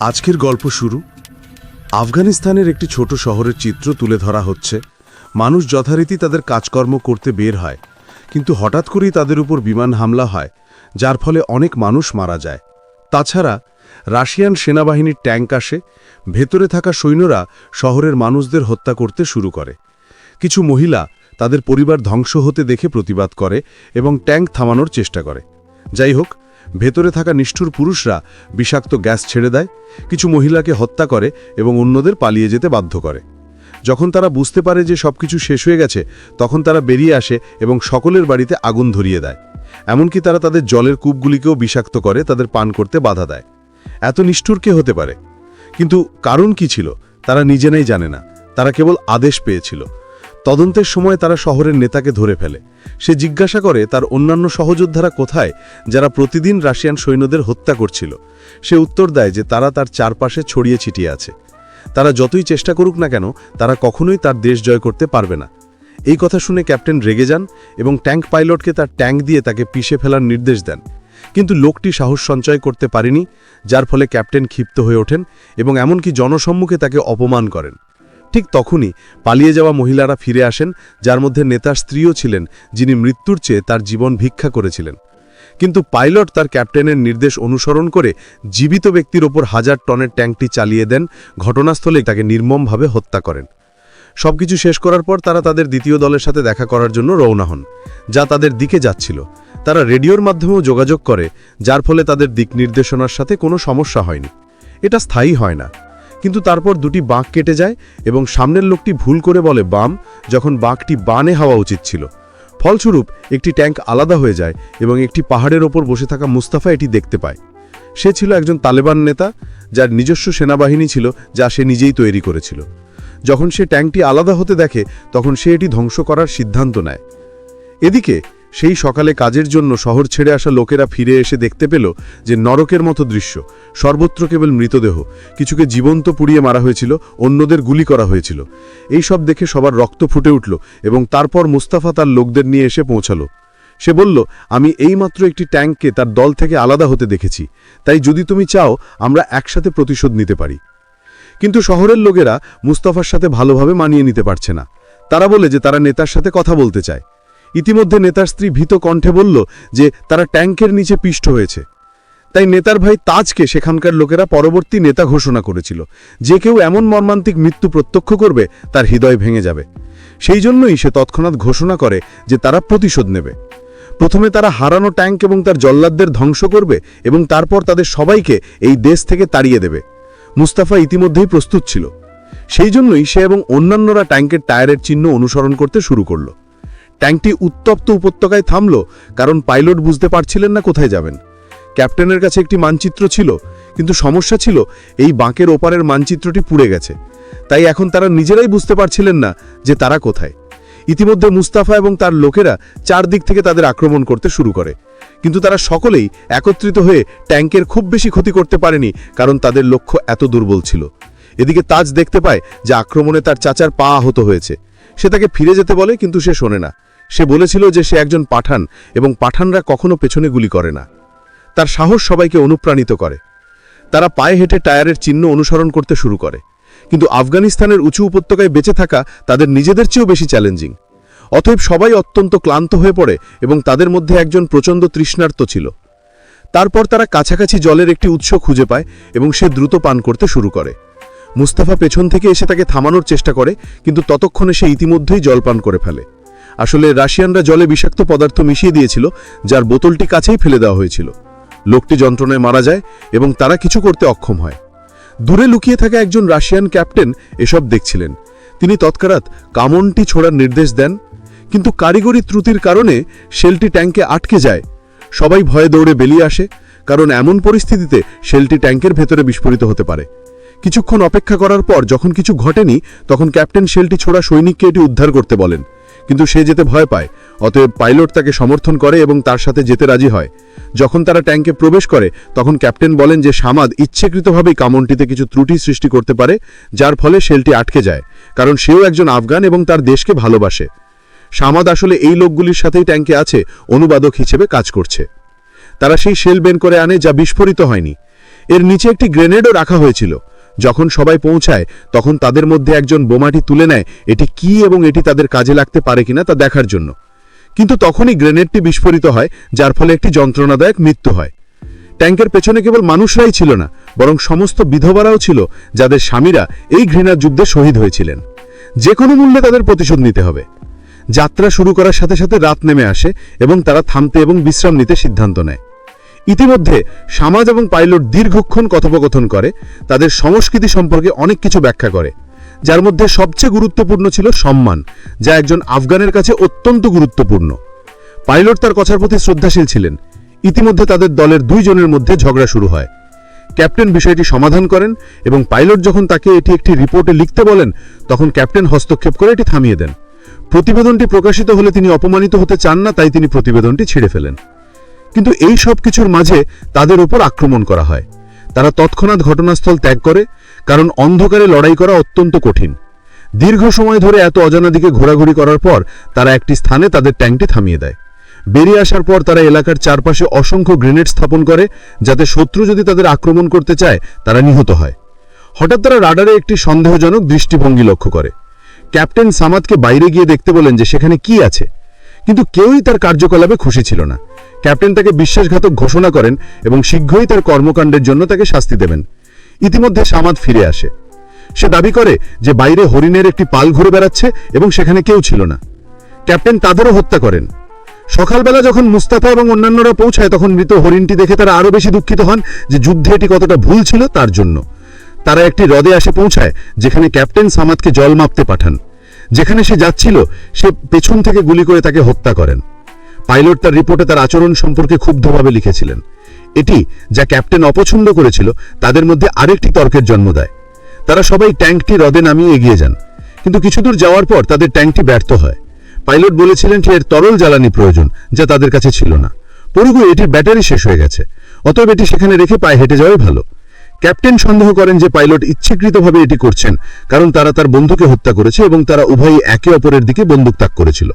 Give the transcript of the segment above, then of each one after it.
আজকের গল্প শুরু। আফগানিস্তানের একটি ছোট শহরের চিত্র তুলে ধরা হচ্ছে। মানুষ যথারীতি তাদের কাজকর্ম করতে বের হয়, কিন্তু হঠাৎ করেই তাদের উপর বিমান হামলা হয়, যার ফলে অনেক মানুষ মারা যায়। তাছাড়া, রাশিয়ান সেনাবাহিনীর ট্যাঙ্ক আসে, ভেতরে থাকা সৈন্যরা শহরের মানুষদের হত্যা করতে শুরু করে। কিছু মহিলা তাদের পরিবার ধ্বংস হতে দেখে প্রতিবাদ করে এবং ট্যাঙ্ক থামানোর চেষ্টা করে। যাই হোক ভেতরে থাকা নিষ্ঠুর পুরুষরা বিষাক্ত গ্যাস ছেড়ে দেয়, কিছু মহিলাকে হত্যা করে এবং অন্যদের পালিয়ে যেতে বাধ্য করে। যখন তারা বুঝতে পারে যে সবকিছু শেষ হয়ে গেছে, তখন তারা বেরিয়ে আসে এবং সকলের বাড়িতে আগুন ধরিয়ে দেয়। এমনকি তারা তাদের জলের কূপগুলিকেও বিষাক্ত করে তাদের পান করতে বাধা দেয়। এত নিষ্ঠুর কে হতে পারে? কিন্তু কারণ কি ছিল, তারা নিজেরাই জানে না। তারা কেবল আদেশ পেয়েছিল। তদন্তের সময় তারা শহরের নেতাকে ধরে ফেলে। সে জিজ্ঞাসা করে, তার অন্যান্য সহযোদ্ধারা কোথায়? যারা প্রতিদিন রাশিয়ান সৈন্যদের হত্যা করছিল। সে উত্তর দেয় যে তারা তার চারপাশে ছড়িয়ে ছিটিয়ে আছে। তারা যতই চেষ্টা করুক না কেন, তারা কখনোই তার দেশ জয় করতে পারবে না। এই কথা শুনে ক্যাপ্টেন রেগে যান এবং ট্যাঙ্ক পাইলটকে তার ট্যাঙ্ক দিয়ে তাকে পিষে ফেলার নির্দেশ দেন। কিন্তু লোকটি সাহস সঞ্চয় করতে পারেনি, যার ফলে ক্যাপ্টেন ক্ষিপ্ত হয়ে ওঠেন এবং এমনকি জনসম্মুখে তাকে অপমান করেন। ঠিক তখনই পালিয়ে যাওয়া মহিলারা ফিরে আসেন, যার মধ্যে নেতার স্ত্রীও ছিলেন, যিনি মৃত্যুর চেয়ে তার জীবন ভিক্ষা করেছিলেন। কিন্তু পাইলট তার ক্যাপ্টেনের নির্দেশ অনুসরণ করে জীবিত ব্যক্তির ওপর হাজার টনের ট্যাঙ্কটি চালিয়ে দেন ঘটনাস্থলে তাকে নির্মমভাবে হত্যা করেন। সবকিছু শেষ করার পর তারা তাদের দ্বিতীয় দলের সাথে দেখা করার জন্য রওনা হন, যা তাদের দিকে যাচ্ছিল। তারা রেডিওর মাধ্যমেও যোগাযোগ করে, যার ফলে তাদের দিক নির্দেশনার সাথে কোনো সমস্যা হয়নি। এটা স্থায়ী হয় না। কিন্তু তারপর দুটি বাঁক কেটে যায় এবং সামনের লোকটি ভুল করে বলে বাম, যখন বাঁকটি বানে হওয়া উচিত ছিল। ফলস্বরূপ, একটি ট্যাঙ্ক আলাদা হয়ে যায় এবং একটি পাহাড়ের ওপর বসে থাকা মুস্তাফা এটি দেখতে পায়। সে ছিল একজন তালেবান নেতা, যার নিজস্ব সেনাবাহিনী ছিল যা সে নিজেই তৈরি করেছিল। যখন সে ট্যাঙ্কটি আলাদা হতে দেখে, তখন সে এটি ধ্বংস করার সিদ্ধান্ত নেয়। এদিকে সেই সকালে কাজের জন্য শহর ছেড়ে আসা লোকেরা ফিরে এসে দেখতে পেল যে নরকের মতো দৃশ্য। সর্বত্র কেবল মৃতদেহ। কিছুকে জীবন্ত পুড়িয়ে মারা হয়েছিল, অন্যদের গুলি করা হয়েছিল। এই সব দেখে সবার রক্ত ফুটে উঠল এবং তারপর মুস্তাফা তার লোকদের নিয়ে এসে পৌঁছালো। সে বলল, আমি এইমাত্র একটি ট্যাঙ্ককে তার দল থেকে আলাদা হতে দেখেছি। তাই যদি তুমি চাও, আমরা একসাথে প্রতিশোধ নিতে পারি। কিন্তু শহরের লোকেরা মুস্তাফার সাথে ভালোভাবে মানিয়ে নিতে পারছে না। তারা বলে যে তারা নেতার সাথে কথা বলতে চায়। ইতিমধ্যে নেতার স্ত্রী ভীত কণ্ঠে বলল যে তারা ট্যাঙ্কের নিচে পিষ্ট হয়েছে। তাই নেতার ভাই তাজকে সেখানকার লোকেরা পরবর্তী নেতা ঘোষণা করেছিল। যে কেউ এমন মর্মান্তিক মৃত্যু প্রত্যক্ষ করবে, তার হৃদয় ভেঙে যাবে। সেই জন্যই সে তৎক্ষণাৎ ঘোষণা করে যে তারা প্রতিশোধ নেবে। প্রথমে তারা হারানো ট্যাঙ্ক এবং তার জল্লাদদের ধ্বংস করবে এবং তারপর তাদের সবাইকে এই দেশ থেকে তাড়িয়ে দেবে। মুস্তাফা ইতিমধ্যেই প্রস্তুত ছিল। সেই জন্যই সে এবং অন্যান্যরা ট্যাঙ্কের টায়ারের চিহ্ন অনুসরণ করতে শুরু করল। ট্যাঙ্কটি উত্তপ্ত উপত্যকায় থামল, কারণ পাইলট বুঝতে পারছিলেন না কোথায় যাবেন। ক্যাপ্টেনের কাছে একটি মানচিত্র ছিল, কিন্তু সমস্যা ছিল, এই বাঁকের ওপারের মানচিত্রটি পুড়ে গেছে। তাই এখন তারা নিজেরাই বুঝতে পারছিলেন না যে তারা কোথায়। ইতিমধ্যে মুস্তাফা এবং তার লোকেরা চারদিক থেকে তাদের আক্রমণ করতে শুরু করে। কিন্তু তারা সকলেই একত্রিত হয়ে ট্যাঙ্কের খুব বেশি ক্ষতি করতে পারেনি, কারণ তাদের লক্ষ্য এত দুর্বল ছিল। এদিকে তাজ দেখতে পায় যে আক্রমণে তার চাচার পা আহত হয়েছে। সে তাকে ফিরে যেতে বলে, কিন্তু সে শোনে না। সে বলেছিল যে সে একজন পাঠান এবং পাঠানরা কখনো পেছনে গুলি করে না। তার সাহস সবাইকে অনুপ্রাণিত করে। তারা পায়ে হেঁটে টায়ারের চিহ্ন অনুসরণ করতে শুরু করে। কিন্তু আফগানিস্তানের উঁচু উপত্যকায় বেঁচে থাকা তাদের নিজেদের চেয়েও বেশি চ্যালেঞ্জিং। অতএব সবাই অত্যন্ত ক্লান্ত হয়ে পড়ে এবং তাদের মধ্যে একজন প্রচণ্ড তৃষ্ণার্ত ছিল। তারপর তারা কাছাকাছি জলের একটি উৎস খুঁজে পায় এবং সে দ্রুত পান করতে শুরু করে। মুস্তাফা পেছন থেকে এসে তাকে থামানোর চেষ্টা করে, কিন্তু ততক্ষণে সে ইতিমধ্যেই জল পান করে ফেলে। আসলে রাশিয়ানরা জলে বিষাক্ত পদার্থ মিশিয়ে দিয়েছিল, যার বোতলটি কাছেই ফেলে দেওয়া হয়েছিল। লোকটি যন্ত্রণায় মারা যায় এবং তারা কিছু করতে অক্ষম হয়। দূরে লুকিয়ে থাকা একজন রাশিয়ান ক্যাপ্টেন এসব দেখছিলেন। তিনি তৎক্ষণাৎ কামনটি ছোড়ার নির্দেশ দেন, কিন্তু কারিগরি ত্রুটির কারণে শেলটি ট্যাঙ্কে আটকে যায়। সবাই ভয়ে দৌড়ে বেরিয়ে আসে, কারণ এমন পরিস্থিতিতে শেলটি ট্যাঙ্কের ভেতরে বিস্ফোরিত হতে পারে। কিছুক্ষণ অপেক্ষা করার পর যখন কিছু ঘটেনি, তখন ক্যাপ্টেন শেলটি ছোড়া সৈনিককে এটি উদ্ধার করতে বলেন। কিন্তু সে যেতে ভয় পায়, অতএব পাইলট তাকে সমর্থন করে এবং তার সাথে যেতে রাজি হয়। যখন তারা ট্যাঙ্কে প্রবেশ করে, তখন ক্যাপ্টেন বলেন যে সামাদ ইচ্ছেকৃতভাবেই কামনটিতে কিছু ত্রুটি সৃষ্টি করতে পারে, যার ফলে শেলটি আটকে যায়, কারণ সেও একজন আফগান এবং তার দেশকে ভালোবাসে। সামাদ আসলে এই লোকগুলির সাথেই ট্যাঙ্কে আছে, অনুবাদক হিসেবে কাজ করছে। তারা সেই শেল বেন করে আনে যা বিস্ফোরিত হয়নি। এর নিচে একটি গ্রেনেডও রাখা হয়েছিল। যখন সবাই পৌঁছায়, তখন তাদের মধ্যে একজন বোমাটি তুলে নেয়, এটি কি এবং এটি তাদের কাজে লাগতে পারে কিনা তা দেখার জন্য। কিন্তু তখনই গ্রেনেডটি বিস্ফোরিত হয়, যার ফলে একটি যন্ত্রণাদায়ক মৃত্যু হয়। ট্যাঙ্কের পেছনে কেবল মানুষরাই ছিল না, বরং সমস্ত বিধবারাও ছিল, যাদের স্বামীরা এই ঘৃণার যুদ্ধে শহীদ হয়েছিলেন। যে কোনো মূল্যে তাদের প্রতিশোধ নিতে হবে। যাত্রা শুরু করার সাথে সাথে রাত নেমে আসে এবং তারা থামতে এবং বিশ্রাম নিতে সিদ্ধান্ত নেয়। ইতিমধ্যে সমাজ এবং পাইলট দীর্ঘক্ষণ কথোপকথন করে, তাদের সংস্কৃতি সম্পর্কে অনেক কিছু ব্যাখ্যা করে, যার মধ্যে সবচেয়ে গুরুত্বপূর্ণ ছিল সম্মান, যা একজন আফগানের কাছে অত্যন্ত গুরুত্বপূর্ণ। পাইলট তার কথার প্রতি শ্রদ্ধাশীল ছিলেন। ইতিমধ্যে তাদের দলের দুইজনের মধ্যে ঝগড়া শুরু হয়। ক্যাপ্টেন বিষয়টি সমাধান করেন এবং পাইলট যখন তাকে এটি একটি রিপোর্টে লিখতে বলেন, তখন ক্যাপ্টেন হস্তক্ষেপ করে এটি থামিয়ে দেন। প্রতিবেদনটি প্রকাশিত হলে তিনি অপমানিত হতে চান না, তাই তিনি প্রতিবেদনটি ছিঁড়ে ফেলেন। কিন্তু এই সব কিছুর মাঝে তাদের উপর আক্রমণ করা হয়। তারা তৎক্ষণাৎ ঘটনাস্থল ত্যাগ করে, কারণ অন্ধকারে লড়াই করা অত্যন্ত কঠিন। দীর্ঘ সময় ধরে এত অজানা দিকে ঘোরাঘুরি করার পর তারা একটি স্থানে তাদের ট্যাঙ্কটি থামিয়ে দেয়। বেরিয়ে আসার পর তারা এলাকার চারপাশে অসংখ্য গ্রেনেড স্থাপন করে, যাতে শত্রু যদি তাদের আক্রমণ করতে চায়, তারা নিহত হয়। হঠাৎ তারা রাডারে একটি সন্দেহজনক দৃষ্টিভঙ্গি লক্ষ্য করে। ক্যাপ্টেন সামাদকে বাইরে গিয়ে দেখতে বলেন যে সেখানে কি আছে। কিন্তু কেউই তার কার্যকলাপে খুশি ছিল না। ক্যাপ্টেন তাকে বিশ্বাসঘাতক ঘোষণা করেন এবং শীঘ্রই তার কর্মকাণ্ডের জন্য তাকে শাস্তি দেবেন। ইতিমধ্যে সামাদ ফিরে আসে। সে দাবি করে যে বাইরে হরিণের একটি পাল ঘুরে বেড়াচ্ছে এবং সেখানে কেউ ছিল না। ক্যাপ্টেন তাদেরও হত্যা করেন। সকালবেলা যখন মুস্তাফা এবং অন্যান্যরা পৌঁছায়, তখন মৃত হরিণটি দেখে তারা আরও বেশি দুঃখিত হন যে যুদ্ধে এটি কতটা ভুল ছিল তার জন্য। তারা একটি হ্রদে আসে পৌঁছায়, যেখানে ক্যাপ্টেন সামাদকে জল মাপতে পাঠান। যেখানে সে যাচ্ছিল, সে পেছন থেকে গুলি করে তাকে হত্যা করেন। পাইলট তার রিপোর্টে তার আচরণ সম্পর্কে ক্ষুব্ধভাবে লিখেছিলেন। এটি যা ক্যাপ্টেন অপছন্দ করেছিল, তাদের মধ্যে আরেকটি তর্কের জন্ম দেয়। তারা সবাই ট্যাঙ্কটি হ্রদে নামিয়ে এগিয়ে যান। কিন্তু কিছু দূর যাওয়ার পর তাদের ট্যাঙ্কটি ব্যর্থ হয়। পাইলট বলেছিলেন এর তরল জ্বালানি প্রয়োজন, যা তাদের কাছে ছিল না। পরগু এটির ব্যাটারি শেষ হয়ে গেছে। অতএব এটি সেখানে রেখে পায়ে হেঁটে যাওয়াই ভালো। ক্যাপ্টেন সন্দেহ করেন যে পাইলট ইচ্ছাকৃতভাবে এটি করছেন, কারণ তারা তার বন্ধুকে হত্যা করেছে এবং তারা উভয়ই একে অপরের দিকে বন্দুক তাক করেছিল।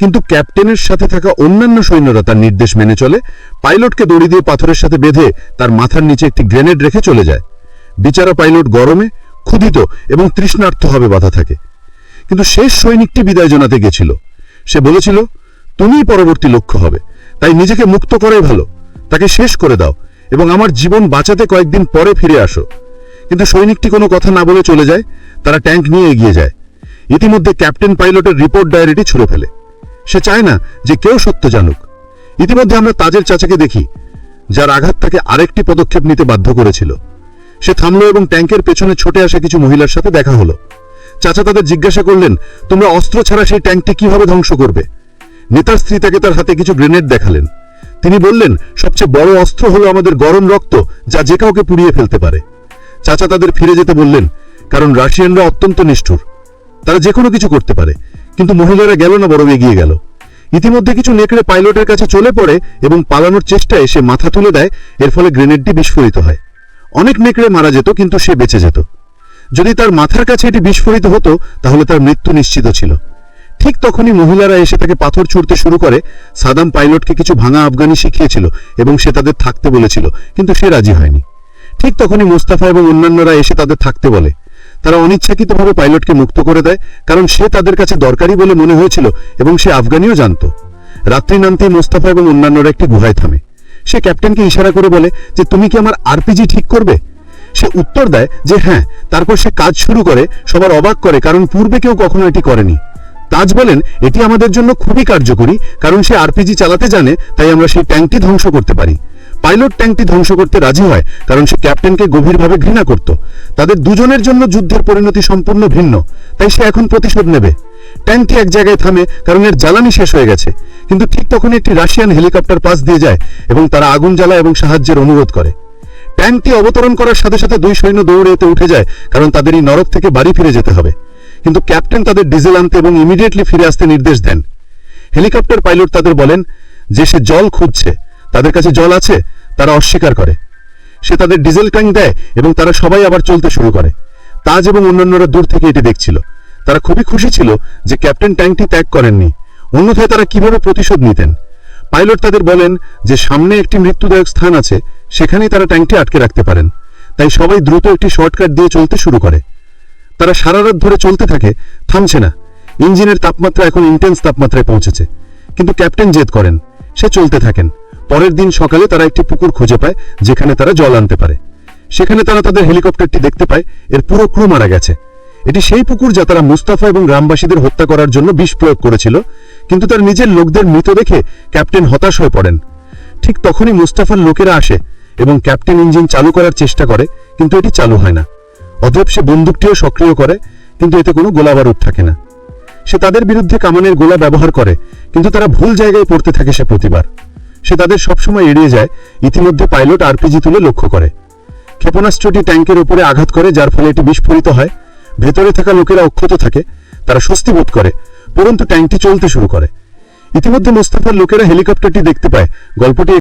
কিন্তু ক্যাপ্টেনের সাথে থাকা অন্যান্য সৈন্যরা তার নির্দেশ মেনে চলে। পাইলটকে দড়ি দিয়ে পাথরের সাথে বেঁধে তার মাথার নিচে একটি গ্রেনেড রেখে চলে যায়। বিচারা পাইলট গরমে, ক্ষুধিত এবং তৃষ্ণার্থ হবে বাধা থাকে। কিন্তু শেষ সৈনিকটি বিদায় জানাতে গেছিল। সে বলেছিল, তুমিই পরবর্তী লক্ষ্য হবে। তাই নিজেকে মুক্ত করাই ভালো। তাকে শেষ করে দাও এবং আমার জীবন বাঁচাতে কয়েকদিন পরে ফিরে আসো। কিন্তু সৈনিকটি কোনো কথা না বলে চলে যায়। তারা ট্যাঙ্ক নিয়ে এগিয়ে যায়। ইতিমধ্যে ক্যাপ্টেন পাইলটের রিপোর্ট ডায়েরিটি ছুঁড়ে ফেলে। সে চায় না যে কেউ সত্য জানুক। ইতিমধ্যে আমরা তাজের চাচাকে দেখি, যার আঘাত তাকে আরেকটি পদক্ষেপ নিতে বাধ্য করেছিল। সে থামলো এবং ট্যাঙ্কের পেছনে ছুটে আসা কিছু মহিলার সাথে দেখা হলো। চাচা তাদের জিজ্ঞাসা করলেন, তোমরা অস্ত্র ছাড়া সেই ট্যাঙ্কটি কীভাবে ধ্বংস করবে? নেতার স্ত্রী তাকে তার হাতে কিছু গ্রেনেড দেখালেন। তিনি বললেন, সবচেয়ে বড় অস্ত্র হলো আমাদের গরম রক্ত, যা যে কাউকে পুড়িয়ে ফেলতে পারে। চাচা তাদের ফিরে যেতে বললেন, কারণ রাশিয়ানরা অত্যন্ত নিষ্ঠুর। তারা যে কোনো কিছু করতে পারে। কিন্তু মহিলারা গেল না, বরং এগিয়ে গেল। ইতিমধ্যে কিছু নেকড়ে পাইলটের কাছে চলে পড়ে এবং পালানোর চেষ্টায় সে মাথা তুলে দেয়, এর ফলে গ্রেনেডটি বিস্ফোরিত হয়। অনেক নেকড়ে মারা যেত, কিন্তু সে বেঁচে যেত। যদি তার মাথার কাছে এটি বিস্ফোরিত হতো, তাহলে তার মৃত্যু নিশ্চিত ছিল। ঠিক তখনই মহিলারা এসে তাকে পাথর ছুঁড়তে শুরু করে। সাদাম পাইলটকে কিছু ভাঙা আফগানি শিখিয়েছিল এবং সে তাদের থাকতে বলেছিল, কিন্তু সে রাজি হয়নি। ঠিক তখনই মোস্তাফা এবং অন্যান্যরা এসে তাদের থাকতে বলে। তারা অনিচ্ছাকৃতভাবে পাইলটকে মুক্ত করে দেয়, কারণ সে তাদের কাছে দরকারি বলে মনে হয়েছিল এবং সে আফগানিও জানত। রাত্রি নামতেই মোস্তাফা এবং অন্যান্যরা একটি গুহায় থামে। সে ক্যাপ্টেনকে ইশারা করে বলে যে, তুমি কি আমার আরপিজি ঠিক করবে? সে উত্তর দেয় যে হ্যাঁ। তারপর সে কাজ শুরু করে, সবার অবাক করে, কারণ পূর্বে কেউ কখনো এটি করেনি। তাজ বলেন, এটি আমাদের জন্য খুবই কার্যকরী, কারণ সে আরপিজি চালাতে জানে, তাই আমরা সেই ট্যাঙ্কটি ধ্বংস করতে পারি। পাইলট ট্যাঙ্কটি ধ্বংস করতে রাজি হয়, কারণ সে ক্যাপ্টেনকে গভীরভাবে ঘৃণা করত। তাদের দুজনের জন্য যুদ্ধের পরিণতি সম্পূর্ণ ভিন্ন, তাই সে এখন প্রতিশোধ নেবে। ট্যাঙ্কটি এক জায়গায় থামে, কারণ এর জ্বালানি শেষ হয়ে গেছে। কিন্তু ঠিক তখন একটি রাশিয়ান হেলিকপ্টার পাস দিয়ে যায় এবং তারা আগুন জ্বালা এবং সাহায্যের অনুরোধ করে। ট্যাঙ্কটি অবতরণ করার সাথে সাথে দুই সৈন্য দৌড়ে এতে উঠে যায়, কারণ তাদের এই নরক থেকে বাড়ি ফিরে যেতে হবে। কিন্তু ক্যাপ্টেন তাদের ডিজেল আনতে এবং ইমিডিয়েটলি ফিরে আসতে নির্দেশ দেন। হেলিকপ্টার পাইলট তাদের বলেন যে সে জল খুঁজছে তাদের কাছে জল আছে, তারা অস্বীকার করে। সে তাদের ডিজেল ট্যাঙ্ক দেয় এবং তারা সবাই আবার চলতে শুরু করে। তাজ এবং অন্যান্যরা দূর থেকে এটি দেখছিল। তারা খুবই খুশি ছিল যে ক্যাপ্টেন ট্যাঙ্কটি ত্যাগ করেননি। অন্যথায় তারা কীভাবে প্রতিশোধ নিতেন? পাইলট তাদের বলেন যে, সামনে একটি মৃত্যুদায়ক স্থান আছে, সেখানেই তারা ট্যাঙ্কটি আটকে রাখতে পারেন। তাই সবাই দ্রুত একটি শর্টকাট দিয়ে চলতে শুরু করে। তারা সারা রাত ধরে চলতে থাকে, থামছে না। ইঞ্জিনের তাপমাত্রা এখন ইন্টেন্স তাপমাত্রায় পৌঁছেছে। কিন্তু ক্যাপ্টেন জেদ করেন। সে চলতে থাকেন। পরের দিন সকালে তারা একটি পুকুর খুঁজে পায়, যেখানে তারা জল আনতে পারে। সেখানে তারা তাদের হেলিকপ্টারটি দেখতে পায়, এর পুরো ক্রু মারা গেছে। এটি সেই পুকুর যা তারা মুস্তাফা এবং গ্রামবাসীদের হত্যা করার জন্য বিষ প্রয়োগ করেছিল, কিন্তু তার নিজের লোকদের মৃত দেখে ক্যাপ্টেন হতাশ হয়ে পড়েন। ঠিক তখনই মুস্তাফার লোকেরা আসে এবং ক্যাপ্টেন ইঞ্জিন চালু করার চেষ্টা করে, কিন্তু এটি চালু হয় না। অতএব সে বন্দুকটিও সক্রিয় করে, কিন্তু এতে কোনো গোলাবারুদ থাকে না। সে তাদের বিরুদ্ধে কামানের গোলা ব্যবহার করে, কিন্তু তারা ভুল জায়গায় পড়তে থাকে সে প্রতিবার। সে তাদের সবসময় এড়িয়ে যায়, ইতিমধ্যে পাইলট আরপিজি তুলে লক্ষ্য করে। ক্ষেপণাস্ত্রটি ট্যাঙ্কের উপরে আঘাত করে, যার ফলে এটি বিস্ফোরিত হয়। ভেতরে থাকা লোকেরা অক্ষত থাকে, তারা স্বস্তি বোধ করে, পরন্তু ট্যাঙ্কটি চলতে শুরু করে। ইতিমধ্যে মোস্তাফার লোকেরা হেলিকপ্টারটি দেখতে পায়। গল্পটি